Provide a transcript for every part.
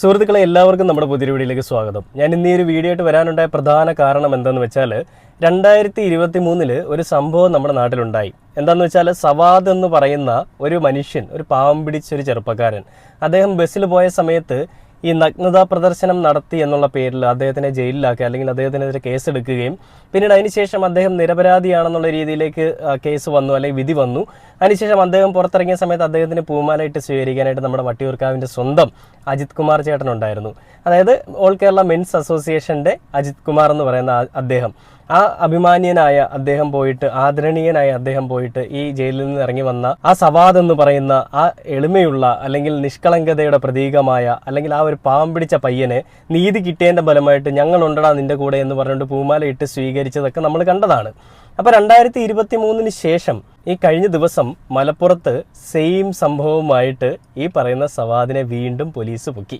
സുഹൃത്തുക്കളെ എല്ലാവർക്കും നമ്മുടെ പുതിയ വീഡിയോയിലേക്ക് സ്വാഗതം. ഞാൻ ഇന്ന് ഈ ഒരു വീഡിയോ ആയിട്ട് വരാനുണ്ടായ പ്രധാന കാരണം എന്താണെന്ന് വെച്ചാൽ രണ്ടായിരത്തി ഇരുപത്തി മൂന്നിൽ ഒരു സംഭവം നമ്മുടെ നാട്ടിലുണ്ടായി. എന്താണെന്ന് വെച്ചാൽ സവാദ് എന്ന് പറയുന്ന ഒരു മനുഷ്യൻ ഒരു പാവം പിടിച്ച ഒരു ചെറുപ്പക്കാരൻ. അദ്ദേഹം ബസ്സിൽ പോയ സമയത്ത് ഈ നഗ്നതാ പ്രദർശനം നടത്തി എന്നുള്ള പേരിൽ അദ്ദേഹത്തിനെ ജയിലിലാക്കുക അല്ലെങ്കിൽ അദ്ദേഹത്തിനെതിരെ കേസെടുക്കുകയും പിന്നീട് അതിനുശേഷം അദ്ദേഹം നിരപരാധിയാണെന്നുള്ള രീതിയിലേക്ക് കേസ് വന്നു അല്ലെങ്കിൽ വിധി വന്നു. അതിനുശേഷം അദ്ദേഹം പുറത്തിറങ്ങിയ സമയത്ത് അദ്ദേഹത്തിന് പൂമാലയിട്ട് സ്വീകരിക്കാനായിട്ട് നമ്മുടെ വട്ടിയൂർക്കാവിന്റെ സ്വന്തം അജിത് കുമാർ ചേട്ടൻ ഉണ്ടായിരുന്നു. അതായത് ഓൾ കേരള മെൻസ് അസോസിയേഷന്റെ അജിത് കുമാർ എന്ന് പറയുന്ന അദ്ദേഹം. ആ അഭിമാനിയനായ അദ്ദേഹം പോയിട്ട് ആദരണീയനായ അദ്ദേഹം പോയിട്ട് ഈ ജയിലിൽ നിന്ന് ഇറങ്ങി വന്ന ആ സവാദ് എന്ന് പറയുന്ന ആ എളിമയുള്ള അല്ലെങ്കിൽ നിഷ്കളങ്കതയുടെ പ്രതീകമായ അല്ലെങ്കിൽ ആ ഒരു പാവം പിടിച്ച പയ്യനെ നീതി കിട്ടേണ്ട ഫലമായിട്ട് ഞങ്ങൾ ഉണ്ടടാ നിന്റെ കൂടെ എന്ന് പറഞ്ഞുകൊണ്ട് പൂമാല ഇട്ട് സ്വീകരിച്ചതൊക്കെ നമ്മൾ കണ്ടതാണ്. അപ്പോൾ രണ്ടായിരത്തി ഇരുപത്തി മൂന്നിന് ശേഷം ഈ കഴിഞ്ഞ ദിവസം മലപ്പുറത്ത് സെയിം സംഭവമായിട്ട് ഈ പറയുന്ന സവാദിനെ വീണ്ടും പോലീസ് പൊക്കി.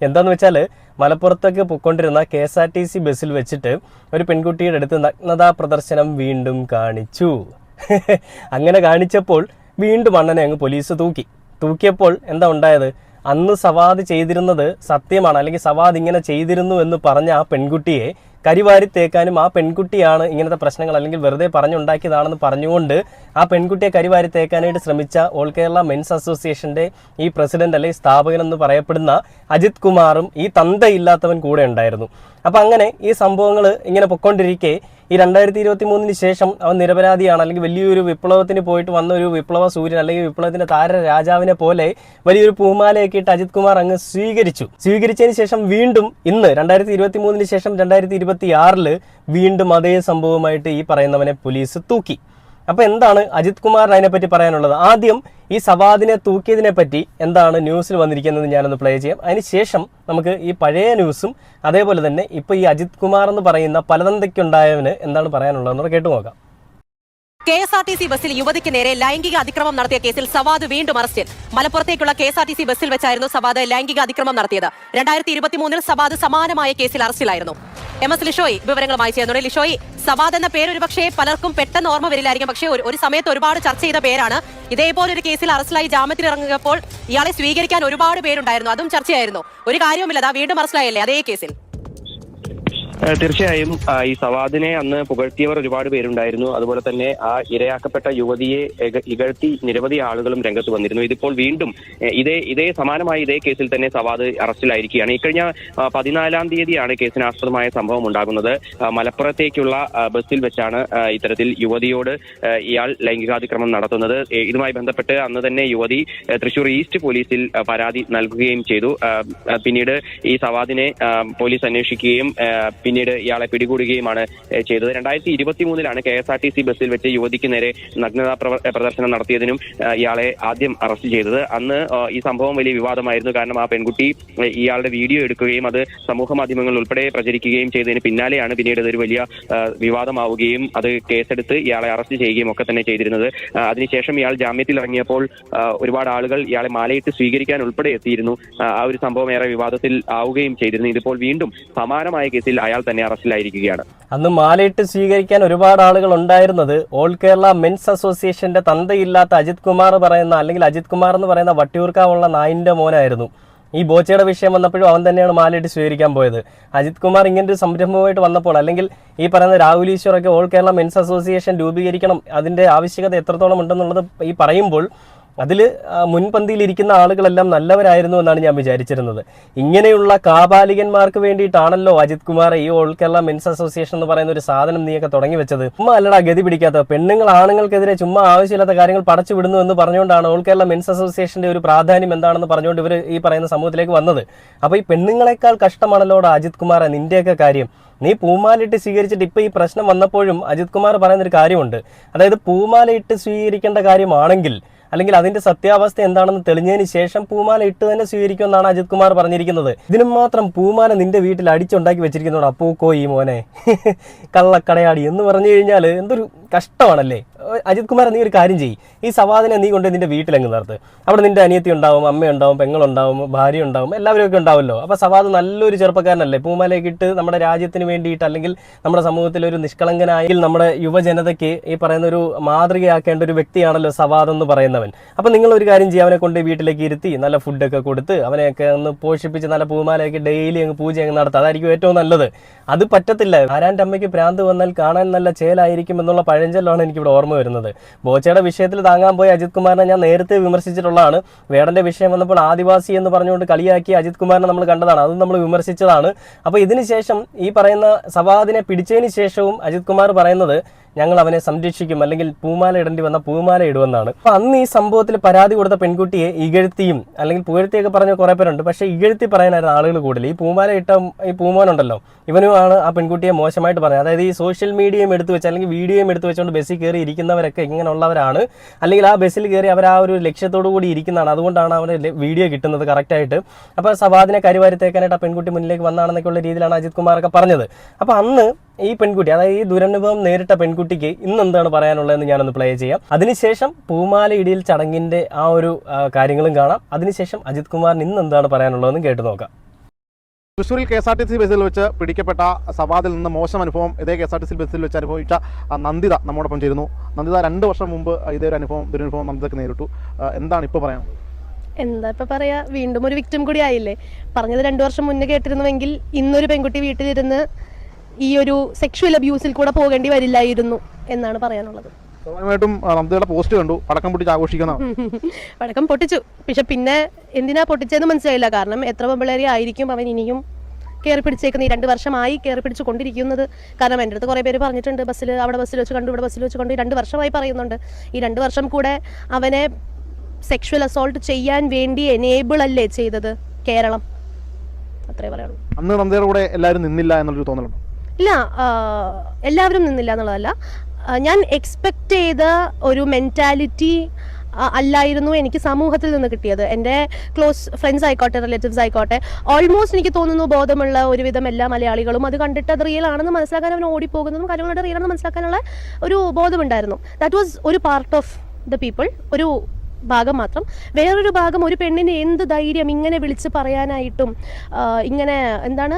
എന്താന്ന് വെച്ചാൽ മലപ്പുറത്തേക്ക് പൊക്കൊണ്ടിരുന്ന K S R T C ബസ്സിൽ വെച്ചിട്ട് ഒരു പെൺകുട്ടിയുടെ അടുത്ത് നഗ്നതാ പ്രദർശനം വീണ്ടും കാണിച്ചു. അങ്ങനെ കാണിച്ചപ്പോൾ വീണ്ടും അണ്ണനെ അങ്ങ് പോലീസ് തൂക്കി. തൂക്കിയപ്പോൾ എന്താ ഉണ്ടായത്? അന്ന് സവാദ് ചെയ്തിരുന്നത് സത്യമാണ്. അല്ലെങ്കിൽ സവാദ് ഇങ്ങനെ ചെയ്തിരുന്നു എന്ന് പറഞ്ഞ ആ പെൺകുട്ടിയെ കരിവാരി തേക്കാനും ആ പെൺകുട്ടിയാണ് ഇങ്ങനത്തെ പ്രശ്നങ്ങൾ അല്ലെങ്കിൽ വെറുതെ പറഞ്ഞുണ്ടാക്കിയതാണെന്ന് പറഞ്ഞുകൊണ്ട് ആ പെൺകുട്ടിയെ കരിവാരി തേക്കാനായിട്ട് ശ്രമിച്ച ഓൾ കേരള മെൻസ് അസോസിയേഷന്റെ ഈ പ്രസിഡന്റ് അല്ലെങ്കിൽ സ്ഥാപകൻ എന്ന് പറയപ്പെടുന്ന അജിത് കുമാറും ഈ തന്തയില്ലാത്തവൻ കൂടെ ഉണ്ടായിരുന്നു. അപ്പൊ അങ്ങനെ ഈ സംഭവങ്ങൾ ഇങ്ങനെ പൊക്കോണ്ടിരിക്കെ ഈ രണ്ടായിരത്തി ഇരുപത്തി മൂന്നിന് ശേഷം അവൻ നിരപരാധിയാണ്. അല്ലെങ്കിൽ വലിയൊരു വിപ്ലവത്തിന് പോയിട്ട് വന്ന ഒരു വിപ്ലവ സൂര്യൻ അല്ലെങ്കിൽ വിപ്ലവത്തിന്റെ താര രാജാവിനെ പോലെ വലിയൊരു പൂമാലയൊക്കെ ഇട്ട് അജിത് കുമാർ അങ്ങ് സ്വീകരിച്ചു. സ്വീകരിച്ചതിന് ശേഷം വീണ്ടും ഇന്ന് രണ്ടായിരത്തി ഇരുപത്തി മൂന്നിന് ശേഷം രണ്ടായിരത്തി ഇരുപത്തി ആറിൽ വീണ്ടും അതേ സംഭവമായിട്ട് ഈ പറയുന്നവനെ പോലീസ് തൂക്കി. അപ്പൊ എന്താണ് അജിത് കുമാറിന് അതിനെപ്പറ്റി പറയാനുള്ളത്? ആദ്യം ഈ സവാദിനെ തൂക്കിയതിനെ പറ്റി എന്താണ് ന്യൂസിൽ വന്നിരിക്കുന്നത് ഞാനൊന്ന് പ്ലേ ചെയ്യാം. അതിനുശേഷം നമുക്ക് ഈ പഴയ ന്യൂസും അതേപോലെ തന്നെ ഇപ്പൊ ഈ അജിത് കുമാർ എന്ന് പറയുന്ന പലതന്തയ്ക്കുണ്ടായവന് എന്താണ് പറയാനുള്ളതെന്ന് കേട്ടു നോക്കാം. K S R T C ബസ്സിൽ യുവതിക്ക് നേരെ ലൈംഗിക അതിക്രമം നടത്തിയ കേസിൽ സവാദ് വീണ്ടും അറസ്റ്റിൽ മലപ്പുറത്തേക്കുള്ള K S R T C ബസ്സിൽ വെച്ചായിരുന്നു സവാദ് ലൈംഗിക അതിക്രമം നടത്തിയത്. രണ്ടായിരത്തി ഇരുപത്തിമൂന്നിൽ സവാദ് സമാനമായ കേസിൽ അറസ്റ്റിലായിരുന്നു. എം എസ് ലിഷോയി വിവരങ്ങളുമായി ചേർന്നുണ്ട് ലിഷോയി സവാദ് എന്ന പേര് ഒരു പക്ഷേ പലർക്കും പെട്ടെന്ന് ഓർമ്മ വരില്ലായിരിക്കും. പക്ഷേ ഒരു- സമയത്ത് ഒരുപാട് ചർച്ച ചെയ്ത പേരാണ്. ഇതേപോലെ ഒരു കേസിൽ അറസ്റ്റിലായി ജാമ്യത്തിൽ ഇറങ്ങിയപ്പോൾ ഇയാളെ സ്വീകരിക്കാൻ ഒരുപാട് പേരുണ്ടായിരുന്നു. അതും ചർച്ചയായിരുന്നു. ഒരു കാര്യവുമില്ല. വീണ്ടും അറസ്റ്റിലായല്ലേ അതേ കേസിൽ. തീർച്ചയായും ഈ സവാദിനെ അന്ന് പുകഴ്ത്തിയവർ ഒരുപാട് പേരുണ്ടായിരുന്നു. അതുപോലെ തന്നെ ആ ഇരയാക്കപ്പെട്ട യുവതിയെ ഇകഴ്ത്തി നിരവധി ആളുകളും രംഗത്ത് വന്നിരുന്നു. ഇതിപ്പോൾ വീണ്ടും ഇതേ ഇതേ സമാനമായ ഇതേ കേസിൽ തന്നെ സവാദ് അറസ്റ്റിലായിരിക്കുകയാണ്. ഇക്കഴിഞ്ഞ പതിനാലാം തീയതിയാണ് കേസിന് ആസ്പദമായ സംഭവം ഉണ്ടാകുന്നത്. മലപ്പുറത്തേക്കുള്ള ബസ്സിൽ വെച്ചാണ് ഇത്തരത്തിൽ യുവതിയോട് ഇയാൾ ലൈംഗികാതിക്രമം നടത്തുന്നത്. ഇതുമായി ബന്ധപ്പെട്ട് അന്ന് തന്നെ യുവതി തൃശൂർ ഈസ്റ്റ് പോലീസിൽ പരാതി നൽകുകയും ചെയ്തു. പിന്നീട് ഈ സവാദിനെ പോലീസ് അന്വേഷിക്കുകയും പിന്നീട് ഇയാളെ പിടികൂടുകയുമാണ് ചെയ്തത്. രണ്ടായിരത്തി ഇരുപത്തി മൂന്നിലാണ് K S R T C ബസ്സിൽ വെച്ച് യുവതിക്ക് നേരെ നഗ്നതാ പ്രദർശനം നടത്തിയതിനും ഇയാളെ ആദ്യം അറസ്റ്റ് ചെയ്തത്. അന്ന് ഈ സംഭവം വലിയ വിവാദമായിരുന്നു. കാരണം ആ പെൺകുട്ടി ഇയാളുടെ വീഡിയോ എടുക്കുകയും അത് സമൂഹ മാധ്യമങ്ങളിൽ ഉൾപ്പെടെ പ്രചരിക്കുകയും ചെയ്തതിന് പിന്നാലെയാണ് പിന്നീട് ഇതൊരു വലിയ വിവാദമാവുകയും അത് കേസെടുത്ത് ഇയാളെ അറസ്റ്റ് ചെയ്യുകയും ഒക്കെ തന്നെ ചെയ്തിരുന്നത്. അതിനുശേഷം ഇയാൾ ജാമ്യത്തിൽ ഇറങ്ങിയപ്പോൾ ഒരുപാട് ആളുകൾ ഇയാളെ മാലയിട്ട് സ്വീകരിക്കാൻ ഉൾപ്പെടെ എത്തിയിരുന്നു. ആ ഒരു സംഭവം ഏറെ വിവാദത്തിൽ ആവുകയും ചെയ്തിരുന്നു. ഇതിപ്പോൾ വീണ്ടും സമാനമായ കേസിൽ അയാൾ തന്നെ അറസ്റ്റിലായിരിക്കുകയാണ്. അന്ന് മാലയിട്ട് സ്വീകരിക്കാൻ ഒരുപാട് ആളുകൾ ഉണ്ടായിരുന്നത് ഓൾ കേരള മെൻസ് അസോസിയേഷന്റെ തന്തയില്ലാത്ത അജിത് കുമാർ പറയുന്ന അല്ലെങ്കിൽ അജിത് കുമാർ എന്ന് പറയുന്ന വട്ടിയൂർക്കാവുള്ള നായിന്റെ മോനായിരുന്നു. ഈ ബോച്ചയുടെ വിഷയം വന്നപ്പോഴും അവൻ തന്നെയാണ് മാലയിട്ട് സ്വീകരിക്കാൻ പോയത്. അജിത് കുമാർ ഒരു സംരംഭമായിട്ട് വന്നപ്പോൾ അല്ലെങ്കിൽ ഈ പറയുന്ന രാഹുൽ ഈശ്വറൊക്കെ ഓൾ കേരള മെൻസ് അസോസിയേഷൻ രൂപീകരിക്കണം അതിന്റെ ആവശ്യകത എത്രത്തോളം ഉണ്ടെന്നുള്ളത് ഈ പറയുമ്പോൾ അതിൽ മുൻപന്തിയിലിരിക്കുന്ന ആളുകളെല്ലാം നല്ലവരായിരുന്നു എന്നാണ് ഞാൻ വിചാരിച്ചിരുന്നത്. ഇങ്ങനെയുള്ള കാബാലികന്മാർക്ക് വേണ്ടിയിട്ടാണല്ലോ അജിത് കുമാർ ഈ ഓൾ കേരള മെൻസ് അസോസിയേഷൻ എന്ന് പറയുന്ന ഒരു സാധനം നീയൊക്കെ തുടങ്ങി വെച്ചത്. ചുമ്മാ അല്ലടാ ഗതി പിടിക്കാത്ത പെണ്ണുങ്ങൾ ആണുങ്ങൾക്കെതിരെ ചുമ്മാ ആവശ്യമില്ലാത്ത കാര്യങ്ങൾ പടച്ചു വിടുന്നു എന്ന് പറഞ്ഞുകൊണ്ടാണ് ഓൾ കേരള മെൻസ് അസോസിയേഷന്റെ ഒരു പ്രാധാന്യം എന്താണെന്ന് പറഞ്ഞുകൊണ്ട് ഇവർ ഈ പറയുന്ന സമൂഹത്തിലേക്ക് വന്നത്. അപ്പൊ ഈ പെണ്ണുങ്ങളെക്കാൾ കഷ്ടമാണല്ലോടാ അജിത് കുമാർ നിന്റെയൊക്കെ കാര്യം. നീ പൂമാലയിട്ട് സ്വീകരിച്ചിട്ട് ഇപ്പൊ ഈ പ്രശ്നം വന്നപ്പോഴും അജിത് കുമാർ പറയുന്ന ഒരു കാര്യമുണ്ട്. അതായത് പൂമാലയിട്ട് സ്വീകരിക്കേണ്ട കാര്യമാണെങ്കിൽ അല്ലെങ്കിൽ അതിന്റെ സത്യാവസ്ഥ എന്താണെന്ന് തെളിഞ്ഞതിന് ശേഷം പൂമാല ഇട്ട് തന്നെ സ്വീകരിക്കുമെന്നാണ് അജിത് കുമാർ പറഞ്ഞിരിക്കുന്നത്. ഇതിനും മാത്രം പൂമാല നിന്റെ വീട്ടിൽ അടിച്ചുണ്ടാക്കി വെച്ചിരിക്കുന്നതാണ് അപ്പൂക്കോ ഈ മോനെ. കള്ളക്കടയാടി എന്ന് പറഞ്ഞു കഴിഞ്ഞാൽ എന്തൊരു കഷ്ടമാണല്ലേ? അജിത് കുമാർ നീ ഒരു കാര്യം ചെയ്യ്. ഈ സവാദിനെ നീ കൊണ്ട് നിന്റെ വീട്ടിലങ്ങ് നിർത്ത്. അവിടെ നിന്റെ അനിയത്തി ഉണ്ടാവും അമ്മയുണ്ടാവും പെങ്ങളുണ്ടാവും ഭാര്യ ഉണ്ടാവും എല്ലാവരും ഒക്കെ ഉണ്ടാവുമല്ലോ. അപ്പോൾ സവാദ് നല്ലൊരു ചെറുപ്പക്കാരനല്ലേ? പൂമാലയൊക്കെ ഇട്ട് നമ്മുടെ രാജ്യത്തിന് വേണ്ടിയിട്ട് അല്ലെങ്കിൽ നമ്മുടെ സമൂഹത്തിൽ ഒരു നിഷ്കളങ്കനായി നമ്മുടെ യുവജനതയ്ക്ക് ഈ പറയുന്ന ഒരു മാതൃകയാക്കേണ്ട ഒരു വ്യക്തിയാണല്ലോ സവാദ് എന്ന് പറയുന്നവൻ. അപ്പോൾ നിങ്ങൾ ഒരു കാര്യം ചെയ്യുക അവനെ കൊണ്ട് വീട്ടിലേക്ക് ഇരുത്തി നല്ല ഫുഡൊക്കെ കൊടുത്ത് അവനെയൊക്കെ ഒന്ന് പോഷിപ്പിച്ച് നല്ല പൂമാലയൊക്കെ ഡെയിലി അങ്ങ് പൂജ അങ്ങ് നടത്തുക അതായിരിക്കും ഏറ്റവും നല്ലത്. അത് പറ്റത്തില്ല. ആരാന്റെ അമ്മയ്ക്ക് പ്രാന്ത് വന്നാൽ കാണാൻ നല്ല ചേലായിരിക്കും എന്നുള്ള പഴഞ്ചൊല്ലാണ് എനിക്കിവിടെ ഓർമ്മ വരുന്നത്. ബോച്ചയുടെ വിഷയത്തിൽ താങ്ങാൻ പോയി അജിത് കുമാറിനെ ഞാൻ നേരത്തെ വിമർശിച്ചിട്ടുള്ളതാണ്. വേടന്റെ വിഷയം വന്നപ്പോൾ ആദിവാസി എന്ന് പറഞ്ഞുകൊണ്ട് കളിയാക്കി അജിത് കുമാറിനെ നമ്മൾ കണ്ടതാണ്. അതും നമ്മൾ വിമർശിച്ചതാണ്. അപ്പോൾ ഇതിനുശേഷം ഈ പറയുന്ന സവാദിനെ പിടിച്ചതിന് ശേഷവും അജിത് കുമാർ പറയുന്നത് ഞങ്ങൾ അവനെ സംരക്ഷിക്കും അല്ലെങ്കിൽ പൂമാല ഇടേണ്ടി വന്ന പൂമാല ഇടുമെന്നാണ്. അപ്പൊ അന്ന് ഈ സംഭവത്തിൽ പരാതി കൊടുത്ത പെൺകുട്ടിയെ ഇകഴ്ത്തിയും അല്ലെങ്കിൽ പുകഴ്ത്തിയൊക്കെ പറഞ്ഞ കുറെ പേരുണ്ട്. പക്ഷേ ഇകഴ്ത്തി പറയാനായിരുന്നു ആളുകൾ കൂടുതൽ ഈ പൂമാല ഇട്ട ഈ പൂമോനുണ്ടല്ലോ. ഇവനുമാണ് ആ പെൺകുട്ടിയെ മോശമായിട്ട് പറഞ്ഞത്. അതായത് ഈ സോഷ്യൽ മീഡിയയും എടുത്തു വെച്ച് അല്ലെങ്കിൽ വീഡിയോയും എടുത്തു വെച്ചുകൊണ്ട് ബസ്സിൽ കയറി ഇരിക്കുന്നവരൊക്കെ ഇങ്ങനെയുള്ളവരാണ്. അല്ലെങ്കിൽ ആ ബസ്സിൽ കയറി അവർ ആ ഒരു ലക്ഷ്യത്തോടു കൂടി ഇരിക്കുന്നതാണ്. അതുകൊണ്ടാണ് അവന് വീഡിയോ കിട്ടുന്നത് കറക്റ്റായിട്ട്. അപ്പോൾ സവാദിനെ കരിവാരിത്തേക്കാനായിട്ട് ആ പെൺകുട്ടി മുന്നിലേക്ക് വന്നാണെന്നൊക്കെയുള്ള രീതിയിലാണ് അജിത് കുമാറൊക്കെ പറഞ്ഞത്. അപ്പോൾ അന്ന് ഈ പെൺകുട്ടി അതായത് ഈ ദുരനുഭവം നേരിട്ട പെൺകുട്ടിക്ക് ഇന്ന് എന്താണ് പറയാനുള്ളതെന്ന് ഞാനൊന്ന് പ്ലേ ചെയ്യാം. അതിനുശേഷം പൂമാല ഇടിയിൽ ചടങ്ങിന്റെ ആ ഒരു കാര്യങ്ങളും കാണാം. അതിനുശേഷം അജിത് കുമാറിന് ഇന്ന് എന്താണ് പറയാനുള്ളതെന്ന് കേട്ടു നോക്കാം. തൃശ്ശൂരിൽ K S R T C ബസ്സിൽ വെച്ച് പിടിക്കപ്പെട്ട സവാദിൽ നിന്ന് മോശം അനുഭവം ഇതേ K S R T C ബസ്സിൽ വെച്ച് അനുഭവിച്ച നന്ദിത നമ്മോടൊപ്പം ചേരുന്നു. നന്ദിത രണ്ട് വർഷം മുമ്പ് ഇതേ ഒരു അനുഭവം ദുരനുഭവം നന്ദിതക്ക് നേരിട്ടു. എന്താണ് ഇപ്പോൾ പറയാം എന്താ ഇപ്പൊ പറയാ വീണ്ടും ഒരു വിക്ടിം കൂടി ആയില്ലേ? പറഞ്ഞത് രണ്ടു വർഷം മുന്നേ കേട്ടിരുന്നുവെങ്കിൽ ഇന്നൊരു പെൺകുട്ടി വീട്ടിലിരുന്ന് ഈ ഒരു സെക്ഷുവൽ അബ്യൂസിൽ കൂടെ പോകേണ്ടി വരില്ലായിരുന്നു എന്നാണ് പറയാനുള്ളത്. സ്വാഭാവികമായിട്ടും പോസ്റ്റ് കണ്ടു. പടക്കം പൊട്ടിച്ച് ആഘോഷിക്കുന്നതാണ് പടക്കം പൊട്ടിച്ചു. പക്ഷെ പിന്നെ എന്തിനാ പൊട്ടിച്ചതെന്ന് മനസ്സിലായില്ല. കാരണം എത്ര പെമ്പിളേരി ആയിരിക്കും അവൻ ഇനിയും കയറി പിടിച്ചേക്കുന്നത് ഈ രണ്ട് വർഷമായി കയറി പിടിച്ചു കൊണ്ടിരിക്കുന്നത്. കാരണം എന്റെ അടുത്ത് കുറേ പേര് പറഞ്ഞിട്ടുണ്ട് ബസ്സിൽ അവിടെ ബസ്സിൽ വെച്ച് കണ്ടു ഇവിടെ ബസ്സിൽ വെച്ച് കണ്ടു. രണ്ട് വർഷമായി പറയുന്നുണ്ട്. ഈ രണ്ട് വർഷം കൂടെ അവനെ സെക്ഷുവൽ അസോൾട്ട് ചെയ്യാൻ വേണ്ടി എനേബിൾ അല്ലേ ചെയ്തത് കേരളം? അത്രേ പറയുള്ളൂ. അന്ന് കൂടെ എല്ലാവരും നിന്നില്ല എന്നുള്ളൊരു തോന്നലുണ്ട്? ഇല്ല എല്ലാവരും നിന്നില്ല എന്നുള്ളതല്ല. ഞാൻ എക്സ്പെക്റ്റ് ചെയ്ത ഒരു മെന്റാലിറ്റി അല്ലായിരുന്നു എനിക്ക് സമൂഹത്തിൽ നിന്ന് കിട്ടിയത്. എന്റെ ക്ലോസ് ഫ്രണ്ട്സ് ആയിക്കോട്ടെ റിലേറ്റീവ്സ് ആയിക്കോട്ടെ ഓൾമോസ്റ്റ് എനിക്ക് തോന്നുന്നു ബോധമുള്ള ഒരുവിധം എല്ലാ മലയാളികളും അത് കണ്ടിട്ട് അത് റിയൽ ആണെന്ന് മനസ്സിലാക്കാൻ അവൻ ഓടിപ്പോകുന്നതും കാര്യങ്ങളുടെ റിയൽ ആണെന്ന് മനസ്സിലാക്കാനുള്ള ഒരു ബോധമുണ്ടായിരുന്നു. ദാറ്റ് വാസ് ഒരു പാർട്ട് ഓഫ് ദ പീപ്പിൾ ഒരു ഭാഗം മാത്രം. വേറൊരു ഭാഗം ഒരു പെണ്ണിന് എന്ത് ധൈര്യം ഇങ്ങനെ വിളിച്ച് പറയാനായിട്ടും ഇങ്ങനെ എന്താണ്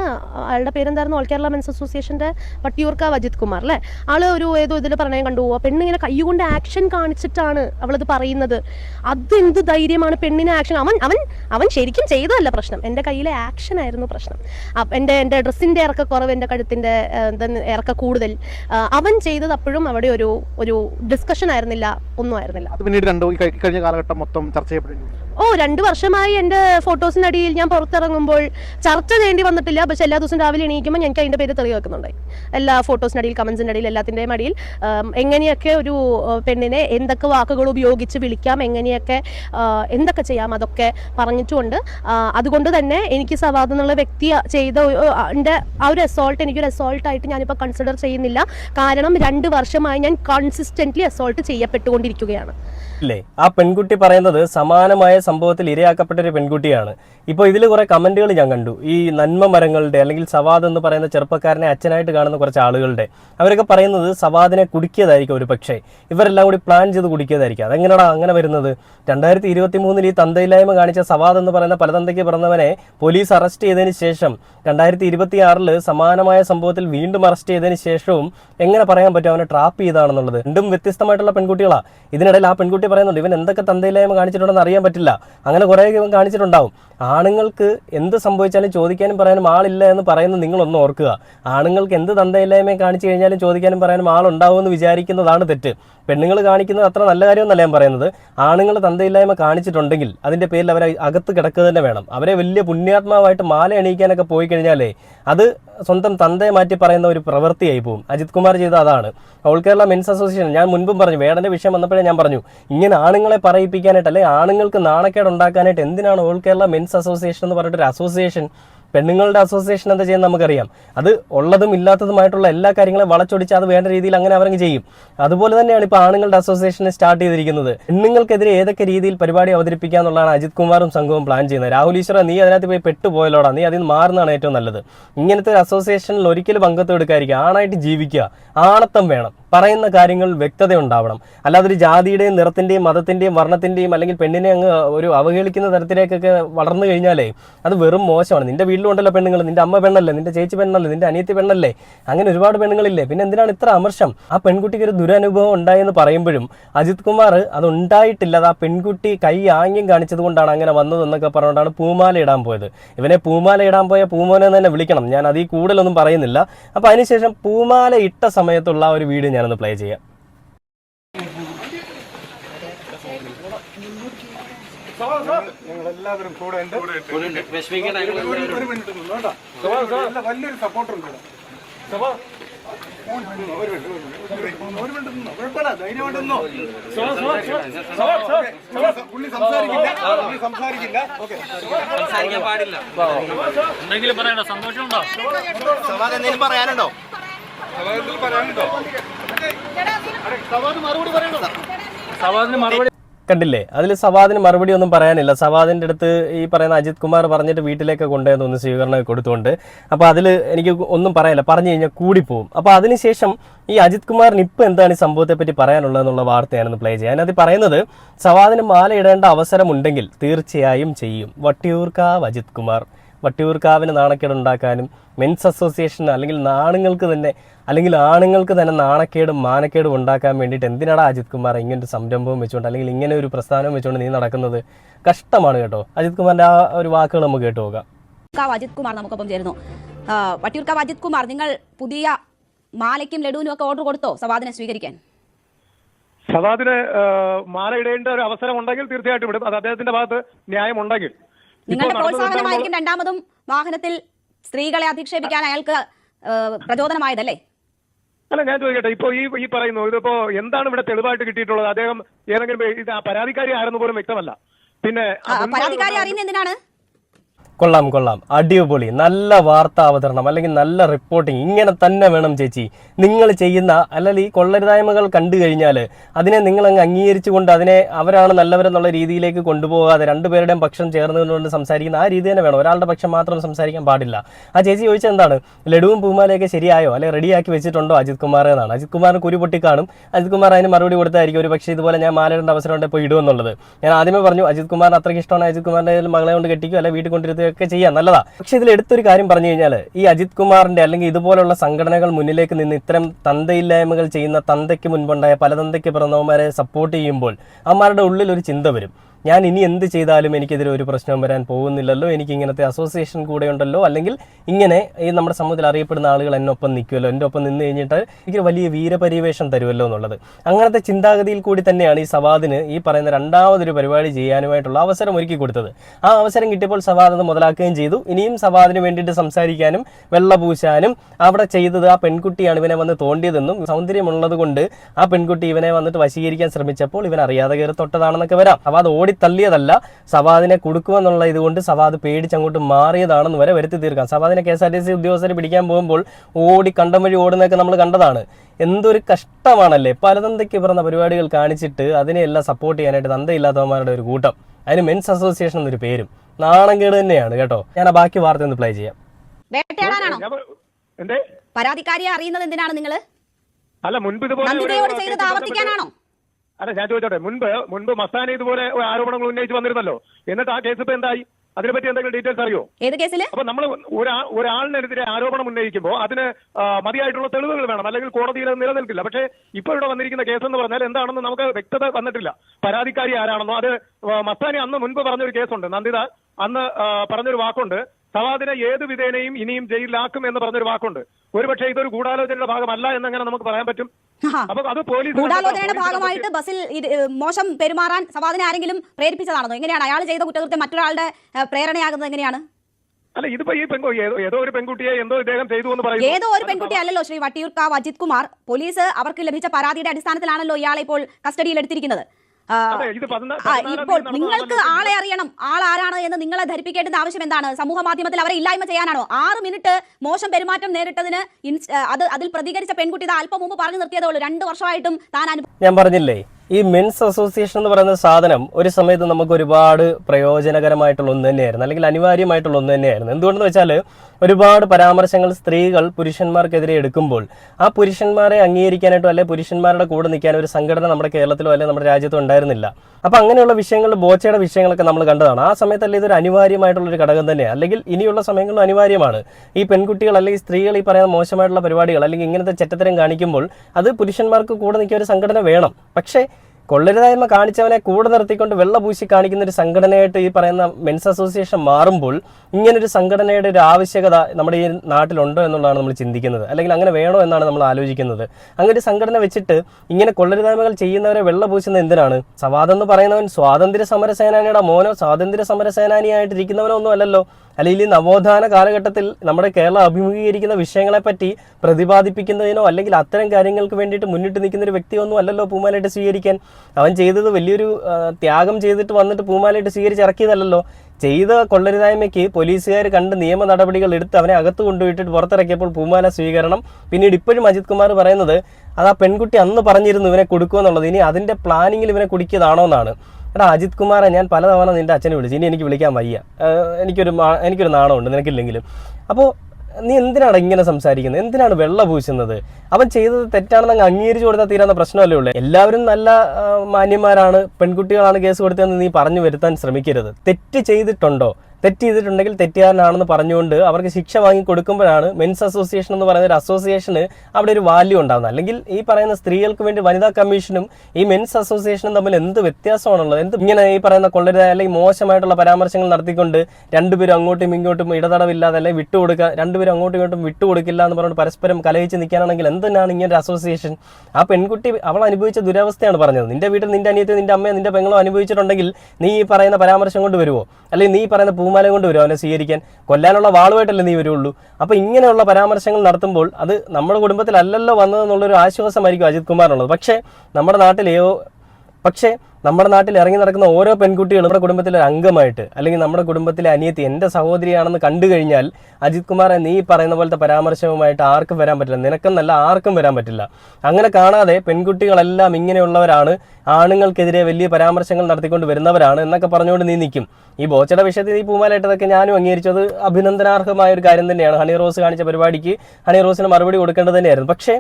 അയാളുടെ പേരെന്തായിരുന്നു? ഓൾ കേരള മെൻസ് അസോസിയേഷന്റെ വട്ടിയൂർക്ക അജിത് കുമാർ അല്ലേ? ആൾ ഒരു ഏതോ ഇതിൽ പ്രണയം കണ്ടു. ആ പെണ്ണിങ്ങനെ കൈകൊണ്ട് ആക്ഷൻ കാണിച്ചിട്ടാണ് അവളത് പറയുന്നത്. അതെന്ത് ധൈര്യമാണ് പെണ്ണിന് ആക്ഷൻ? അവൻ അവൻ അവൻ ശരിക്കും ചെയ്തതല്ല പ്രശ്നം. എന്റെ കയ്യിലെ ആക്ഷൻ ആയിരുന്നു പ്രശ്നം. എന്റെ എന്റെ ഡ്രസ്സിന്റെ ഇറക്കക്കുറവ് എന്റെ കഴുത്തിന്റെ ഇറക്ക കൂടുതൽ. അവൻ ചെയ്തത് അപ്പോഴും അവിടെ ഒരു ഒരു ഡിസ്കഷൻ ആയിരുന്നില്ല. ഒന്നും ആയിരുന്നില്ല. അത് കാലഘട്ടം മൊത്തം ചർച്ച ചെയ്യപ്പെട്ടു ഓ രണ്ട് വർഷമായി എന്റെ ഫോട്ടോസിനടിയിൽ ഞാൻ പുറത്തിറങ്ങുമ്പോൾ ചർച്ച ചെയ്യേണ്ടി വന്നിട്ടില്ല. പക്ഷെ എല്ലാ ദിവസവും രാവിലെ എണീക്കുമ്പോൾ എനിക്ക് അതിന്റെ പേര് തെറി വെക്കുന്നുണ്ടായി എല്ലാ ഫോട്ടോസിനടിയിൽ കമൻസിന്റെ അടിയിൽ എല്ലാത്തിന്റെയും അടിയിൽ എങ്ങനെയൊക്കെ ഒരു പെണ്ണിനെ എന്തൊക്കെ വാക്കുകൾ ഉപയോഗിച്ച് വിളിക്കാം എങ്ങനെയൊക്കെ എന്തൊക്കെ ചെയ്യാം അതൊക്കെ പറഞ്ഞിട്ടുമുണ്ട് അതുകൊണ്ട് തന്നെ എനിക്ക് സവാദ് എന്നുള്ള വ്യക്തി ചെയ്ത എന്റെ ആ ഒരു അസോൾട്ട് എനിക്കൊരു അസോൾട്ടായിട്ട് ഞാനിപ്പോൾ കൺസിഡർ ചെയ്യുന്നില്ല. കാരണം രണ്ട് വർഷമായി ഞാൻ കൺസിസ്റ്റന്റ്ലി അസോൾട്ട് ചെയ്യപ്പെട്ടുകൊണ്ടിരിക്കുകയാണ്. ആ പെൺകുട്ടി പറയുന്നത് സമാനമായ സംഭവത്തിൽ ഇരയാക്കപ്പെട്ട ഒരു പെൺകുട്ടിയാണ്. ഇപ്പോൾ ഇതിൽ കുറേ കമന്റുകൾ ഞാൻ കണ്ടു. ഈ നന്മ മരങ്ങളുടെ അല്ലെങ്കിൽ സവാദ് എന്ന് പറയുന്ന ചെറുപ്പക്കാരനെ അച്ഛനായിട്ട് കാണുന്ന കുറച്ച് ആളുകളുടെ. അവരൊക്കെ പറയുന്നത് സവാദിനെ കുടിക്കിയതായിരിക്കും ഒരു പക്ഷേ. ഇവരെല്ലാം കൂടി പ്ലാൻ ചെയ്ത് കുടിക്കിയതായിരിക്കും. അതെങ്ങനെയാണ് അങ്ങനെ വരുന്നത്? രണ്ടായിരത്തി ഇരുപത്തി മൂന്നിൽ ഈ തന്തയില്ലായ്മ കാണിച്ച സവാദ് എന്ന് പറയുന്ന പലതന്തയ്ക്ക് പിറന്നവനെ പോലീസ് അറസ്റ്റ് ചെയ്തതിന് ശേഷം രണ്ടായിരത്തി ഇരുപത്തി സമാനമായ സംഭവത്തിൽ വീണ്ടും അറസ്റ്റ് ചെയ്തതിന് ശേഷവും എങ്ങനെ പറയാൻ പറ്റും അവനെ ട്രാപ്പ് ചെയ്താണെന്നുള്ളത്? രണ്ടും വ്യത്യസ്തമായിട്ടുള്ള പെൺകുട്ടികളാണ് ഇതിനിടയിൽ ആ പെൺകുട്ടി പറയുന്നുണ്ട് ഇവൻ എന്തൊക്കെ തന്തയില്ലായ്മ കാണിച്ചിട്ടുണ്ടെന്ന് അറിയാൻ പറ്റില്ല. അങ്ങനെ കുറേ കാണിച്ചിട്ടുണ്ടാവും. ആണുങ്ങൾക്ക് എന്ത് സംഭവിച്ചാലും ചോദിക്കാനും പറയാനും ആളില്ല എന്ന് പറയുന്നത് നിങ്ങളൊന്ന് ഓർക്കുക. ആണുങ്ങൾക്ക് എന്ത് തന്തയില്ലായ്മയും കാണിച്ചു കഴിഞ്ഞാലും ചോദിക്കാനും പറയാനും ആളുണ്ടാവുമെന്ന് വിചാരിക്കുന്നതാണ് തെറ്റ്. പെണ്ണുങ്ങൾ കാണിക്കുന്നത് അത്ര നല്ല കാര്യമെന്നല്ല ഞാൻ പറയുന്നത്. ആണുങ്ങൾ തന്തയില്ലായ്മ കാണിച്ചിട്ടുണ്ടെങ്കിൽ അതിന്റെ പേരിൽ അവരെ അകത്ത് കിടക്കുക തന്നെ വേണം. അവരെ വലിയ പുണ്യാത്മാവായിട്ട് മാല അണിയിക്കാനൊക്കെ പോയി കഴിഞ്ഞാലേ അത് സ്വന്തം തന്തയെ മാറ്റി പറയുന്ന ഒരു പ്രവൃത്തിയായി പോകും. അജിത് കുമാർ ചെയ്ത അതാണ്. ഓൾ കേരള മെൻസ് അസോസിയേഷൻ ഞാൻ മുൻപും പറഞ്ഞു വേടന്റെ വിഷയം വന്നപ്പോഴേ ഞാൻ പറഞ്ഞു ഇങ്ങനെ ആണുങ്ങളെ പറയിപ്പിക്കാനായിട്ട് അല്ലെങ്കിൽ ആണുങ്ങൾക്ക് നാണക്കേട് ഉണ്ടാക്കാനായിട്ട് എന്തിനാണ് ഓൾ കേരള മെൻസ് അസോസിയേഷൻ എന്ന് പറഞ്ഞിട്ടൊരു അസോസിയേഷൻ പെണ്ണുങ്ങളുടെ അസോസിയേഷൻ എന്താ ചെയ്യുന്നത് നമുക്കറിയാം. അത് ഉള്ളതും ഇല്ലാത്തതുമായിട്ടുള്ള എല്ലാ കാര്യങ്ങളും വളച്ചൊടിച്ച് അത് വേണ്ട രീതിയിൽ അങ്ങനെ അവരങ്ങ് ചെയ്യും. അതുപോലെ തന്നെയാണ് ഇപ്പോൾ ആണുങ്ങളുടെ അസോസിയേഷൻ സ്റ്റാർട്ട് ചെയ്തിരിക്കുന്നത്. പെണ്ണുങ്ങൾക്കെതിരെ ഏതൊക്കെ രീതിയിൽ പരിപാടി അവതരിപ്പിക്കുക എന്നുള്ളതാണ് അജിത് കുമാറും സംഘവും പ്ലാൻ ചെയ്യുന്നത്. രാഹുൽ ഈശ്വര നീ അതിനകത്ത് പോയി പെട്ടുപോയല്ലോടാ. നീ അതിൽ മാറുന്നതാണ് ഏറ്റവും നല്ലത്. ഇങ്ങനത്തെ ഒരു അസോസിയേഷനിൽ ഒരിക്കലും അംഗത്വം എടുക്കാതിരിക്കുക ആണായിട്ട് ജീവിക്കുക. ആണത്തം വേണം. പറയുന്ന കാര്യങ്ങൾ വ്യക്തത ഉണ്ടാവണം അല്ലാതെ ഒരു ജാതിയുടെയും നിറത്തിന്റെയും മതത്തിന്റെയും വർണത്തിന്റെയും അല്ലെങ്കിൽ പെണ്ണിനെ അങ്ങ് ഒരു അവഹേളിക്കുന്ന തരത്തിലേക്കൊക്കെ വളർന്നു കഴിഞ്ഞാലേ അത് വെറും മോശമാണ്. നിന്റെ വീട്ടിലുണ്ടല്ലോ പെണ്ണുങ്ങൾ. നിന്റെ അമ്മ പെണ്ണല്ലേ? നിന്റെ ചേച്ചി പെണ്ണല്ലേ? നിന്റെ അനിയത്തി പെണ്ണല്ലേ? അങ്ങനെ ഒരുപാട് പെണ്ണുങ്ങളില്ലേ? പിന്നെ എന്തിനാണ് ഇത്ര അമർഷം? ആ പെൺകുട്ടിക്ക് ഒരു ദുരനുഭവം ഉണ്ടായെന്ന് പറയുമ്പോഴും അജിത് കുമാർ അത് ഉണ്ടായിട്ടില്ല അത് ആ പെൺകുട്ടി കൈ ആംഗ്യം കാണിച്ചത് കൊണ്ടാണ് അങ്ങനെ വന്നതെന്നൊക്കെ പറഞ്ഞുകൊണ്ടാണ് പൂമാല ഇടാൻ പോയത്. ഇവനെ പൂമാല ഇടാൻ പോയ പൂമോനെ തന്നെ വിളിക്കണം. ഞാൻ അതിൽ കൂടുതലൊന്നും പറയുന്നില്ല. അപ്പോൾ അതിനുശേഷം പൂമാല ഇട്ട സമയത്തുള്ള ഒരു വീഡിയോ ഞാനൊന്ന് പ്ലേ ചെയ്യാം. ഞങ്ങളെല്ലാവരും കൂടെ ഉണ്ട്. ഒരു മിനിറ്റ് വലിയൊരു സപ്പോർട്ട് ഉണ്ട് ഒരു മിനിറ്റ്, നിന്നോ. കുഴപ്പമില്ല, ധൈര്യമായിട്ട് നിന്നോ. പുള്ളി സംസാരിക്കില്ല. പുള്ളി സംസാരിക്കില്ല. ഓക്കെ. എന്തെങ്കിലും പറയണോ സന്തോഷമുണ്ടോ? പറയാനുണ്ടോ? സവാദ് എന്തെങ്കിലും പറയണോ കണ്ടില്ലേ? അതിൽ സവാദിന് മറുപടി ഒന്നും പറയാനില്ല. സവാദിന്റെ അടുത്ത് ഈ പറയുന്ന അജിത് കുമാർ പറഞ്ഞിട്ട് വീട്ടിലേക്ക് കൊണ്ടുവന്ന് ഒന്ന് സ്വീകരണം കൊടുത്തുകൊണ്ട്. അപ്പോൾ അതിൽ എനിക്ക് ഒന്നും പറയാനില്ല. പറഞ്ഞു കഴിഞ്ഞാൽ കൂടിപ്പോവും. അപ്പോൾ അതിനുശേഷം ഈ അജിത് കുമാറിന് ഇപ്പം എന്താണ് ഈ സംഭവത്തെ പറ്റി പറയാനുള്ളതെന്നുള്ള വാർത്തയാണെന്ന് പ്ലേ ചെയ്യാൻ അത് പറയുന്നത് സവാദിന് മാല ഇടേണ്ട അവസരമുണ്ടെങ്കിൽ തീർച്ചയായും ചെയ്യും. വട്ടിയൂർക്കാവ് അജിത് കുമാർ. വട്ടിയൂർക്കാവിന് നാണക്കേടുണ്ടാക്കാനും മെൻസ് അസോസിയേഷൻ അല്ലെങ്കിൽ ആണുങ്ങൾക്ക് തന്നെ അല്ലെങ്കിൽ ആണുങ്ങൾക്ക് തന്നെ നാണക്കേടും മാനക്കേടും ഉണ്ടാക്കാൻ വേണ്ടിയിട്ട് എന്തിനാണ് അജിത് കുമാർ ഇങ്ങനെ ഒരു സംരംഭവും വെച്ചുകൊണ്ട് അല്ലെങ്കിൽ ഇങ്ങനെ ഒരു പ്രസ്ഥാനവും വെച്ചുകൊണ്ട് നീ നടക്കുന്നത്? കഷ്ടമാണ് കേട്ടോ. അജിത് കുമാറിന്റെ ആ ഒരു വാക്കുകൾ നമുക്ക് കേട്ടു പോകാം. അജിത് കുമാർ നമുക്കൊപ്പം ചേരുന്നു. വട്ടിയൂർക്കാവ് അജിത് കുമാർ നിങ്ങൾ പുതിയ മാലയ്ക്കും ലഡുവിനും ഒക്കെ ഓർഡർ കൊടുത്തോ? സവാദിനെ സ്വീകരിക്കാൻ. സവാദിന് മാല ഇടേണ്ട ഒരു അവസരം ഉണ്ടെങ്കിൽ തീർച്ചയായിട്ടും ഇടും. അത് അദ്ദേഹത്തിന്റെ ഭാഗത്ത് ന്യായമുണ്ടെങ്കിൽ. ഇപ്പോൾ നിങ്ങളുടെ പ്രോത്സാഹനമായിരിക്കും രണ്ടാമതും വാഹനത്തിൽ സ്ത്രീകളെ അധിക്ഷേപിക്കാൻ അയാൾക്ക് പ്രചോദനമായതല്ലേ? അല്ല ഞാൻ ചോദിക്കട്ടെ ഇപ്പോ ഈ ഈ പറയുന്നു ഇതിപ്പോ എന്താണ് ഇവിടെ തെളിവായിട്ട് കിട്ടിയിട്ടുള്ളത്? അദ്ദേഹം ഏതെങ്കിലും പരാതിക്കാരി ആരെന്ന് പോലും വ്യക്തമല്ല. പിന്നെ പരാതിക്കാരി അറിയുന്ന എന്തിനാണ്? കൊള്ളാം കൊള്ളാം. അടിപൊളി. നല്ല വാർത്താ അവതരണം അല്ലെങ്കിൽ നല്ല റിപ്പോർട്ടിംഗ് ഇങ്ങനെ തന്നെ വേണം ചേച്ചി. നിങ്ങൾ ചെയ്യുന്ന അല്ലെങ്കിൽ ഈ കൊള്ളരുതായ്മകൾ കണ്ടു കഴിഞ്ഞാൽ അതിനെ നിങ്ങൾ അങ്ങ് അംഗീകരിച്ചുകൊണ്ട് അതിനെ അവരാണ് നല്ലവരെന്നുള്ള രീതിയിലേക്ക് കൊണ്ടുപോകാതെ രണ്ടുപേരുടെയും പക്ഷം ചേർന്നുകൊണ്ട് സംസാരിക്കുന്ന ആ രീതി തന്നെ വേണം. ഒരാളുടെ പക്ഷം മാത്രം സംസാരിക്കാൻ പാടില്ല. ആ ചേച്ചി ചോദിച്ചത് എന്താണ്? ലഡുവും പൂമാലയൊക്കെ ശരിയായോ? അല്ലെങ്കിൽ റെഡിയാക്കി വെച്ചിട്ടുണ്ടോ അജിത് കുമാർ എന്നാണ്. അജിത് കുമാറിന് കുരു പൊട്ടി കാണും അജിത് കുമാർ അതിന് മറുപടി കൊടുത്തായിരിക്കും. ഒരു പക്ഷേ ഇതുപോലെ ഞാൻ മാലയുടെ അവസരം ഉണ്ടെങ്കിൽ പോയി ഇടുമെന്നുള്ളത്. ഞാൻ ആദ്യമേ പറഞ്ഞു അജിത് കുമാറിന് അത്രയ്ക്ക് ഇഷ്ടമാണ്. അജിത് കുമാറിന്റെ മകളെ കൊണ്ട് കെട്ടിക്കും അല്ലെ വീട്ടിൽ കൊണ്ടിരുത്തുകയൊക്കെ ചെയ്യാം നല്ലതാ. പക്ഷെ ഇതിൽ എടുത്തൊരു കാര്യം പറഞ്ഞു കഴിഞ്ഞാൽ ഈ അജിത് കുമാറിന്റെ അല്ലെങ്കിൽ ഇതുപോലുള്ള സംഘടനകൾ മുന്നിലേക്ക് നിന്ന് ഇത്തരം തന്തയില്ലായ്മകൾ ചെയ്യുന്ന തന്തയ്ക്ക് മുൻപുണ്ടായ പല തന്തയ്ക്ക് പിറന്നവന്മാരെ സപ്പോർട്ട് ചെയ്യുമ്പോൾ അവന്മാരുടെ ഉള്ളിൽ ഒരു ചിന്ത വരും. ഞാൻ ഇനി എന്ത് ചെയ്താലും എനിക്കെതിരെ ഒരു പ്രശ്നം വരാൻ പോകുന്നില്ലല്ലോ. എനിക്ക് ഇങ്ങനത്തെ അസോസിയേഷൻ കൂടെ ഉണ്ടല്ലോ. അല്ലെങ്കിൽ ഇങ്ങനെ ഈ നമ്മുടെ സമൂഹത്തിൽ അറിയപ്പെടുന്ന ആളുകൾ എന്നൊപ്പം നിൽക്കുമല്ലോ. എന്റെ ഒപ്പം നിന്ന് കഴിഞ്ഞിട്ട് എനിക്ക് വലിയ വീരപരിവേഷം തരുമല്ലോ എന്നുള്ളത്. അങ്ങനത്തെ ചിന്താഗതിയിൽ കൂടി തന്നെയാണ് ഈ സവാദിന് ഈ പറയുന്ന രണ്ടാമതൊരു പരിപാടി ചെയ്യാനുമായിട്ടുള്ള അവസരം ഒരുക്കി കൊടുത്തത്. ആ അവസരം കിട്ടിയപ്പോൾ സവാദ് അത് മുതലാക്കുകയും ചെയ്തു. ഇനിയും സവാദിന് വേണ്ടിയിട്ട് സംസാരിക്കാനും വെള്ള പൂശാനും അവിടെ ചെയ്തത് ആ പെൺകുട്ടിയാണ് ഇവനെ വന്ന് തോണ്ടിയതെന്നും സൗന്ദര്യമുള്ളത് കൊണ്ട് ആ പെൺകുട്ടി ഇവനെ വന്നിട്ട് വശീകരിക്കാൻ ശ്രമിച്ചപ്പോൾ ഇവൻ അറിയാതെ കയറി തൊട്ടതാണെന്നൊക്കെ വരാം. സവാദ് ഓടി തള്ളിയതല്ല. സവാദിനെ കൊടുക്കുമെന്നുള്ള ഇതുകൊണ്ട് സവാദ് പേടിച്ച് അങ്ങോട്ട് മാറിയതാണെന്ന് വരെ വരുത്തി തീർക്കാം. സവാദിനെ K S R T C ഉദ്യോഗസ്ഥരെ പിടിക്കാൻ പോകുമ്പോൾ ഓടി കണ്ടം വഴി ഓടുന്നതൊക്കെ നമ്മൾ കണ്ടതാണ്. എന്തൊരു കഷ്ടമാണല്ലേ? പലതന്തയ്ക്ക് പറഞ്ഞ പരിപാടികൾ കാണിച്ചിട്ട് അതിനെയെല്ലാം സപ്പോർട്ട് ചെയ്യാനായിട്ട് തന്തയില്ലാത്തവന്മാരുടെ ഒരു കൂട്ടം. അതിന് മെൻസ് അസോസിയേഷൻ എന്നൊരു പേരും. നാണംകേട് തന്നെയാണ് കേട്ടോ. ഞാൻ ആ ബാക്കി വാർത്ത ഒന്ന് പ്ലേ ചെയ്യാം. പരാതിക്കാരിയെ അറിയുന്നത് എന്തിനാണ് നിങ്ങൾ അല്ല മുൻപ് ഇതുപോലെ ചെയ്തത് ആവർത്തിക്കാനാണോ? അല്ല ഞാൻ ചോദിച്ചോട്ടെ മുൻപ് മുൻപ് മസ്താനി ഇതുപോലെ ആരോപണങ്ങൾ ഉന്നയിച്ച് വന്നിരുന്നല്ലോ. എന്നിട്ട് ആ കേസ് ഇപ്പൊ എന്തായി? അതിനെപ്പറ്റി എന്തെങ്കിലും ഡീറ്റെയിൽസ് അറിയോ? ഏത് കേസിൽ അപ്പൊ നമ്മൾ ഒരാ ഒരാളിനെതിരെ ആരോപണം ഉന്നയിക്കുമ്പോൾ അതിന് മതിയായിട്ടുള്ള തെളിവുകൾ വേണം. അല്ലെങ്കിൽ കോടതിയിൽ അത് നിലനിൽക്കില്ല. പക്ഷേ ഇപ്പൊ ഇവിടെ വന്നിരിക്കുന്ന കേസ് എന്ന് പറഞ്ഞാൽ എന്താണെന്ന് നമുക്ക് വ്യക്തത വന്നിട്ടില്ല. പരാതിക്കാരി ആരാണെന്നോ അത് മസ്താനി അന്ന് മുൻപ് പറഞ്ഞൊരു കേസുണ്ട്. നന്ദിത അന്ന് പറഞ്ഞൊരു വാക്കുണ്ട്. സവാദിനെ ഏത് വിധേനയും ഇനിയും ജയിലിലാക്കും എന്ന് പറഞ്ഞൊരു വാക്കുണ്ട്. ഒരുപക്ഷെ ഇതൊരു ഗൂഢാലോചനയുടെ ഭാഗമല്ല എന്നങ്ങനെ നമുക്ക് പറയാൻ പറ്റും. അപ്പൊ അത് പോലീസ് ഗൂഢാലോചനയുടെ ഭാഗമായിട്ട് ബസ്സിൽ മോശം പെരുമാറാൻ സവാദിനെ ആരെങ്കിലും പ്രേരിപ്പിച്ചതാണോ എങ്ങനെയാണ് അയാൾ ചെയ്ത കുറ്റകൃത്യം മറ്റൊരാളുടെ പ്രേരണയാകുന്നത് എങ്ങനെയാണ്? അല്ല ഇതിപ്പോ ഈ പെൺകു ഏതോ ഏതോ ഒരു പെൺകുട്ടിയെ എന്തോ ഇദ്ദേഹം ചെയ്തു എന്ന് പറയുന്നു. ഏതോ ഒരു പെൺകുട്ടി അല്ലല്ലോ ശ്രീ വട്ടിയൂർക്കാവ് അജിത് കുമാർ. പോലീസ് അവർക്ക് ലഭിച്ച പരാതിയുടെ അടിസ്ഥാനത്തിലാണല്ലോ ഇയാളെ ഇപ്പോൾ കസ്റ്റഡിയിൽ എടുത്തിരിക്കുന്നത്. ഇപ്പോൾ നിങ്ങൾക്ക് ആളെ അറിയണം. ആൾ ആരാണ് എന്ന് നിങ്ങളെ ധരിപ്പിക്കേണ്ടത് ആവശ്യം എന്താണ്? സമൂഹ മാധ്യമത്തിൽ അവരെ ഇല്ലായ്മ ചെയ്യാനാണോ? ആറ് മിനിറ്റ് മോശം പെരുമാറ്റം നേരിട്ടതിന് അത് അതിൽ പ്രതികരിച്ച പെൺകുട്ടി ഇത് അല്പം മുമ്പ് പറഞ്ഞു നിർത്തിയതേ ഉള്ളൂ. രണ്ട് വർഷമായിട്ടും താൻ അനുഭവം ഞാൻ പറഞ്ഞില്ലേ ഈ മെൻസ് അസോസിയേഷൻ എന്ന് പറയുന്ന സാധനം ഒരു സമയത്ത് നമുക്ക് ഒരുപാട് പ്രയോജനകരമായിട്ടുള്ള ഒന്ന് തന്നെയായിരുന്നു. അല്ലെങ്കിൽ അനിവാര്യമായിട്ടുള്ള ഒന്ന് തന്നെയായിരുന്നു. എന്തുകൊണ്ടെന്ന് വെച്ചാൽ ഒരുപാട് പരാമർശങ്ങൾ സ്ത്രീകൾ പുരുഷന്മാർക്കെതിരെ എടുക്കുമ്പോൾ ആ പുരുഷന്മാരെ അംഗീകരിക്കാനായിട്ടോ അല്ലെങ്കിൽ പുരുഷന്മാരുടെ കൂടെ നിൽക്കാൻ ഒരു സംഘടന നമ്മുടെ കേരളത്തിലോ അല്ലെങ്കിൽ നമ്മുടെ രാജ്യത്തോ ഉണ്ടായിരുന്നില്ല. അപ്പോൾ അങ്ങനെയുള്ള വിഷയങ്ങൾ ബോച്ചയുടെ വിഷയങ്ങളൊക്കെ നമ്മൾ കണ്ടതാണ്. ആ സമയത്തല്ലേ ഇതൊരു അനിവാര്യമായിട്ടുള്ള ഒരു ഘടകം തന്നെ. അല്ലെങ്കിൽ ഇനിയുള്ള സമയങ്ങളിലും അനിവാര്യമാണ്. ഈ പെൺകുട്ടികൾ അല്ലെങ്കിൽ സ്ത്രീകൾ ഈ പറയുന്ന മോശമായിട്ടുള്ള പരിപാടികൾ അല്ലെങ്കിൽ ഇങ്ങനത്തെ ചെറ്റത്തരം കാണിക്കുമ്പോൾ അത് പുരുഷന്മാർക്ക് കൂടെ നിൽക്കുന്ന ഒരു സംഘടന വേണം. പക്ഷേ കൊള്ളരുതായ്മ കാണിച്ചവനെ കൂടെ നിർത്തിക്കൊണ്ട് വെള്ള പൂശി കാണിക്കുന്ന ഒരു സംഘടനയായിട്ട് ഈ പറയുന്ന മെൻസ് അസോസിയേഷൻ മാറുമ്പോൾ ഇങ്ങനൊരു സംഘടനയുടെ ഒരു ആവശ്യകത നമ്മുടെ ഈ നാട്ടിലുണ്ടോ എന്നുള്ളതാണ് നമ്മൾ ചിന്തിക്കുന്നത്. അല്ലെങ്കിൽ അങ്ങനെ വേണോ എന്നാണ് നമ്മൾ ആലോചിക്കുന്നത്. അങ്ങനെ ഒരു സംഘടന വെച്ചിട്ട് ഇങ്ങനെ കൊള്ളരുതായ്മകൾ ചെയ്യുന്നവരെ വെള്ള പൂശുന്നത് എന്തിനാണ്? സവാദം എന്ന് പറയുന്നവൻ സ്വാതന്ത്ര്യ സമര സേനാനിയുടെ മോനോ സ്വാതന്ത്ര്യ സമര സേനാനിയായിട്ടിരിക്കുന്നവനോ ഒന്നും അല്ലല്ലോ. അല്ലെങ്കിൽ നവോത്ഥാന കാലഘട്ടത്തിൽ നമ്മുടെ കേരളം അഭിമുഖീകരിക്കുന്ന വിഷയങ്ങളെപ്പറ്റി പ്രതിപാദിപ്പിക്കുന്നതിനോ അല്ലെങ്കിൽ അത്തരം കാര്യങ്ങൾക്ക് വേണ്ടിയിട്ട് മുന്നിട്ട് നിൽക്കുന്ന ഒരു വ്യക്തിയൊന്നും അല്ലല്ലോ പൂമാലയിട്ട് സ്വീകരിക്കാൻ. അവൻ ചെയ്തത് വലിയൊരു ത്യാഗം ചെയ്തിട്ട് വന്നിട്ട് പൂമാലയിട്ട് സ്വീകരിച്ച് ഇറക്കിയതല്ലല്ലോ. ചെയ്ത കൊള്ളരുതായ്മയ്ക്ക് പോലീസുകാർ കണ്ട് നിയമ നടപടികൾ എടുത്ത് അവനെ അകത്ത് കൊണ്ടുപോയിട്ടിട്ട് പുറത്തിറക്കിയപ്പോൾ പൂമാല സ്വീകരണം. പിന്നീട് ഇപ്പോഴും അജിത് കുമാർ പറയുന്നത് അത് ആ പെൺകുട്ടി അന്ന് പറഞ്ഞിരുന്നു ഇവനെ കൊടുക്കുമെന്നുള്ളത്. ഇനി അതിന്റെ പ്ലാനിങ്ങിൽ ഇവനെ കുടിക്കിയതാണോ എന്നാണ്. എടാ അജിത് കുമാറെ ഞാൻ പലതവണ നിന്റെ അച്ഛനെ വിളിച്ചു. ഇനി എനിക്ക് വിളിക്കാൻ വയ്യ. എനിക്കൊരു എനിക്കൊരു നാണമുണ്ട് നിനക്കില്ലെങ്കിലും. അപ്പോൾ നീ എന്തിനാണ് ഇങ്ങനെ സംസാരിക്കുന്നത്? എന്തിനാണ് വെള്ള പൂശുന്നത്? അവൻ ചെയ്തത് തെറ്റാണെന്ന് അങ്ങ് അംഗീകരിച്ചു കൊടുത്താൽ തീരാവുന്ന പ്രശ്നമല്ലേ ഉള്ളൂ. എല്ലാവരും നല്ല മാന്യന്മാരാണ് പെൺകുട്ടികളാണ് കേസ് കൊടുത്തതെന്ന് നീ പറഞ്ഞു വരുത്താൻ ശ്രമിക്കരുത്. തെറ്റ് ചെയ്തിട്ടുണ്ടോ? തെറ്റ് ചെയ്തിട്ടുണ്ടെങ്കിൽ തെറ്റുകാരനാണെന്ന് പറഞ്ഞുകൊണ്ട് അവർക്ക് ശിക്ഷ വാങ്ങി കൊടുക്കുമ്പോഴാണ് മെൻസ് അസോസിയേഷൻ എന്ന് പറയുന്ന ഒരു അസോസിയേഷന് അവിടെ ഒരു വാല്യൂ ഉണ്ടാകുന്നത് അല്ലെങ്കിൽ ഈ പറയുന്ന സ്ത്രീകൾക്ക് വേണ്ടി വനിതാ കമ്മീഷനും ഈ മെൻസ് അസോസിയേഷനും തമ്മിൽ എന്ത് വ്യത്യാസമാണുള്ളത്? എന്ത് ഇങ്ങനെ ഈ പറയുന്ന കൊള്ളരുത അല്ലെങ്കിൽ മോശമായിട്ടുള്ള പരാമർശങ്ങൾ നടത്തിക്കൊണ്ട് രണ്ടുപേരും അങ്ങോട്ടും ഇങ്ങോട്ടും ഇടതടവില്ലാതെ അല്ലെങ്കിൽ വിട്ടുകൊടുക്കുക രണ്ടുപേരും അങ്ങോട്ടും ഇങ്ങോട്ടും വിട്ടുകൊടുക്കില്ല എന്ന് പറഞ്ഞുകൊണ്ട് പരസ്പരം കലഹിച്ച് നിൽക്കാനാണെങ്കിൽ എന്തിനാണ് ഇങ്ങനെ ഒരു അസോസിയേഷൻ? ആ പെൺകുട്ടി അവൾ അനുഭവിച്ച ദുരവസ്ഥയാണ് പറഞ്ഞത്. നിന്റെ വീട്ടിൽ നിന്റെ അനിയത്തെ നിന്റെ അമ്മയെ നിന്റെ പെങ്ങളോ അനുഭവിച്ചിട്ടുണ്ടെങ്കിൽ നീ ഈ പറയുന്ന പരാമർശം കൊണ്ട് വരുമോ അല്ലെങ്കിൽ നീ പറയുന്ന പൂമാല കൊണ്ട് വരും. അവനെ സ്വീകരിക്കാൻ കൊല്ലാനുള്ള വാളുമായിട്ടല്ലേ നീ വരുള്ളൂ. അപ്പോൾ ഇങ്ങനെയുള്ള പരാമർശങ്ങൾ നടത്തുമ്പോൾ അത് നമ്മുടെ കുടുംബത്തിലല്ലല്ലോ വന്നതെന്നുള്ളൊരു ആശ്വാസമായിരിക്കും അജിത് കുമാറിനുള്ളത്. പക്ഷേ നമ്മുടെ നാട്ടിലെയോ പക്ഷേ നമ്മുടെ നാട്ടിൽ ഇറങ്ങി നടക്കുന്ന ഓരോ പെൺകുട്ടികളും നമ്മുടെ കുടുംബത്തിലെ അംഗമായിട്ട് അല്ലെങ്കിൽ നമ്മുടെ കുടുംബത്തിലെ അനിയത്തി എന്റെ സഹോദരിയാണെന്ന് കണ്ടു കഴിഞ്ഞാൽ അജിത് കുമാറെ നീ പറയുന്ന പോലത്തെ പരാമർശവുമായിട്ട് ആർക്കും വരാൻ പറ്റില്ല. നിനക്കെന്നല്ല ആർക്കും വരാൻ പറ്റില്ല. അങ്ങനെ കാണാതെ പെൺകുട്ടികളെല്ലാം ഇങ്ങനെയുള്ളവരാണ് ആണുങ്ങൾക്കെതിരെ വലിയ പരാമർശങ്ങൾ നടത്തിക്കൊണ്ട് വരുന്നവരാണ് എന്നൊക്കെ പറഞ്ഞുകൊണ്ട് നീ നിൽക്കും ഈ ബോച്ചയുടെ വിഷയത്തിൽ നീ പൂമാലായിട്ടതൊക്കെ ഞാനും അംഗീകരിച്ചത് അഭിനന്ദനാർഹമായ ഒരു കാര്യം തന്നെയാണ്. ഹണി റോസ് കാണിച്ച പരിപാടിക്ക് ഹണി റോസിന് മറുപടി കൊടുക്കേണ്ടത് തന്നെയായിരുന്നു. പക്ഷേ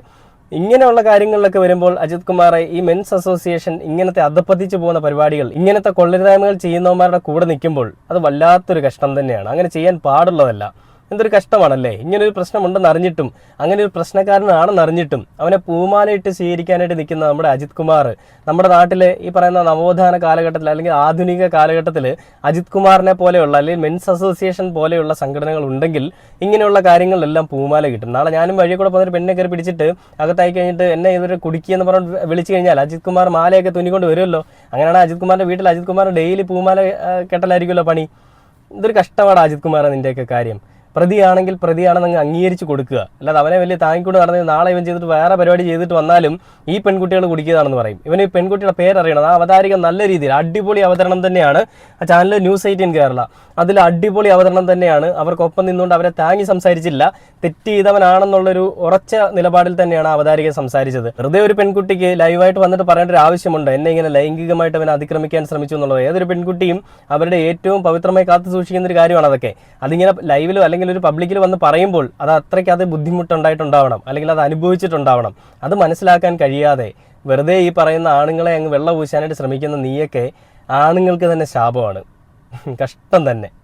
ഇങ്ങനെയുള്ള കാര്യങ്ങളിലൊക്കെ വരുമ്പോൾ അജിത് കുമാറെ ഈ മെൻസ് അസോസിയേഷൻ ഇങ്ങനത്തെ അധപ്പതിച്ചു പോകുന്ന പരിപാടികൾ ഇങ്ങനത്തെ കൊള്ളരുതായ്മകൾ ചെയ്യുന്നവന്മാരുടെ കൂടെ നിൽക്കുമ്പോൾ അത് വല്ലാത്തൊരു കഷ്ടം തന്നെയാണ്. അങ്ങനെ ചെയ്യാൻ പാടുള്ളതല്ല. എന്തൊരു കഷ്ടമാണല്ലേ? ഇങ്ങനൊരു പ്രശ്നമുണ്ടെന്ന് അറിഞ്ഞിട്ടും അങ്ങനെ ഒരു പ്രശ്നക്കാരനാണെന്ന് അറിഞ്ഞിട്ടും അവനെ പൂമാലയിട്ട് സ്വീകരിക്കാനായിട്ട് നിൽക്കുന്ന നമ്മുടെ അജിത് കുമാർ നമ്മുടെ നാട്ടിലെ ഈ പറയുന്ന നവോത്ഥാന കാലഘട്ടത്തിൽ അല്ലെങ്കിൽ ആധുനിക കാലഘട്ടത്തിൽ അജിത് കുമാറിനെ പോലെയുള്ള അല്ലെങ്കിൽ മെൻസ് അസോസിയേഷൻ പോലെയുള്ള സംഘടനകൾ ഉണ്ടെങ്കിൽ ഇങ്ങനെയുള്ള കാര്യങ്ങളിലെല്ലാം പൂമാല കിട്ടും. നാളെ ഞാനും വഴിയെ കൂടെ പോകുന്ന പെണ്ണെ കയറി പിടിച്ചിട്ട് അകത്തായി കഴിഞ്ഞിട്ട് എന്നെ ഇതൊരു കുടുക്കിയെന്ന് പറഞ്ഞ് വിളിച്ചു കഴിഞ്ഞാൽ അജിത് കുമാർ മാലയൊക്കെ തുന്നിക്കൊണ്ട് വരുമല്ലോ? അങ്ങനെയാണ് അജിത് കുമാറിന്റെ വീട്ടിൽ അജിത് കുമാർ ഡെയിലി പൂമാല കെട്ടലായിരിക്കുമല്ലോ പണി. ഇതൊരു കഷ്ടമാണ് അജിത് കുമാർ നിന്റെയൊക്കെ കാര്യം. പ്രതിയാണെങ്കിൽ പ്രതിയാണെന്ന് അങ്ങ് അംഗീകരിച്ച് കൊടുക്കുക. അല്ലാതെ അവനെ വലിയ താങ്ങിക്കൊണ്ട് നടന്നത് നാളെ ഇവൻ ചെയ്തിട്ട് വേറെ പരിപാടി ചെയ്തിട്ട് വന്നാലും ഈ പെൺകുട്ടികൾ കുടിക്കുന്നതാണെന്ന് പറയും. ഇവന് പെൺകുട്ടിയുടെ പേരറിയണം. ആ അവതാരിക നല്ല രീതിയിൽ അടിപൊളി അവതരണം തന്നെയാണ് ആ ചാനൽ ന്യൂസ് എയ്റ്റീൻ കേരള. അതിൽ അടിപൊളി അവതരണം തന്നെയാണ്. അവർക്കൊപ്പം നിന്നുകൊണ്ട് അവരെ താങ്ങി സംസാരിച്ചില്ല. തെറ്റ് ചെയ്തവനാണെന്നുള്ളൊരു ഉറച്ച നിലപാടിൽ തന്നെയാണ് അവതാരിക സംസാരിച്ചത്. വെറുതെ ഒരു പെൺകുട്ടിക്ക് ലൈവായിട്ട് വന്നിട്ട് പറയേണ്ട ഒരു ആവശ്യമുണ്ട്. എന്നെ ഇങ്ങനെ ലൈംഗികമായിട്ട് അവനെ അതിക്രമിക്കാൻ ശ്രമിച്ചു എന്നുള്ളത്. ഏതൊരു പെൺകുട്ടിയും അവരുടെ ഏറ്റവും പവിത്രമായി കാത്തു സൂക്ഷിക്കുന്ന ഒരു കാര്യമാണ് അതൊക്കെ. അതിങ്ങനെ ലൈവിലോ അല്ലെങ്കിൽ ഒരു പബ്ലിക്കിൽ വന്ന് പറയുമ്പോൾ അത് അത്രയ്ക്ക് അത് ബുദ്ധിമുട്ടുണ്ടായിട്ടുണ്ടാവണം. അല്ലെങ്കിൽ അത് അനുഭവിച്ചിട്ടുണ്ടാവണം. അത് മനസ്സിലാക്കാൻ കഴിയാതെ വെറുതെ ഈ പറയുന്ന ആണുങ്ങളെ അങ്ങ് വെള്ളം ഊശാനായിട്ട് ശ്രമിക്കുന്ന നീയൊക്കെ ആണുങ്ങൾക്ക് തന്നെ ശാപമാണ്. കഷ്ടം തന്നെ.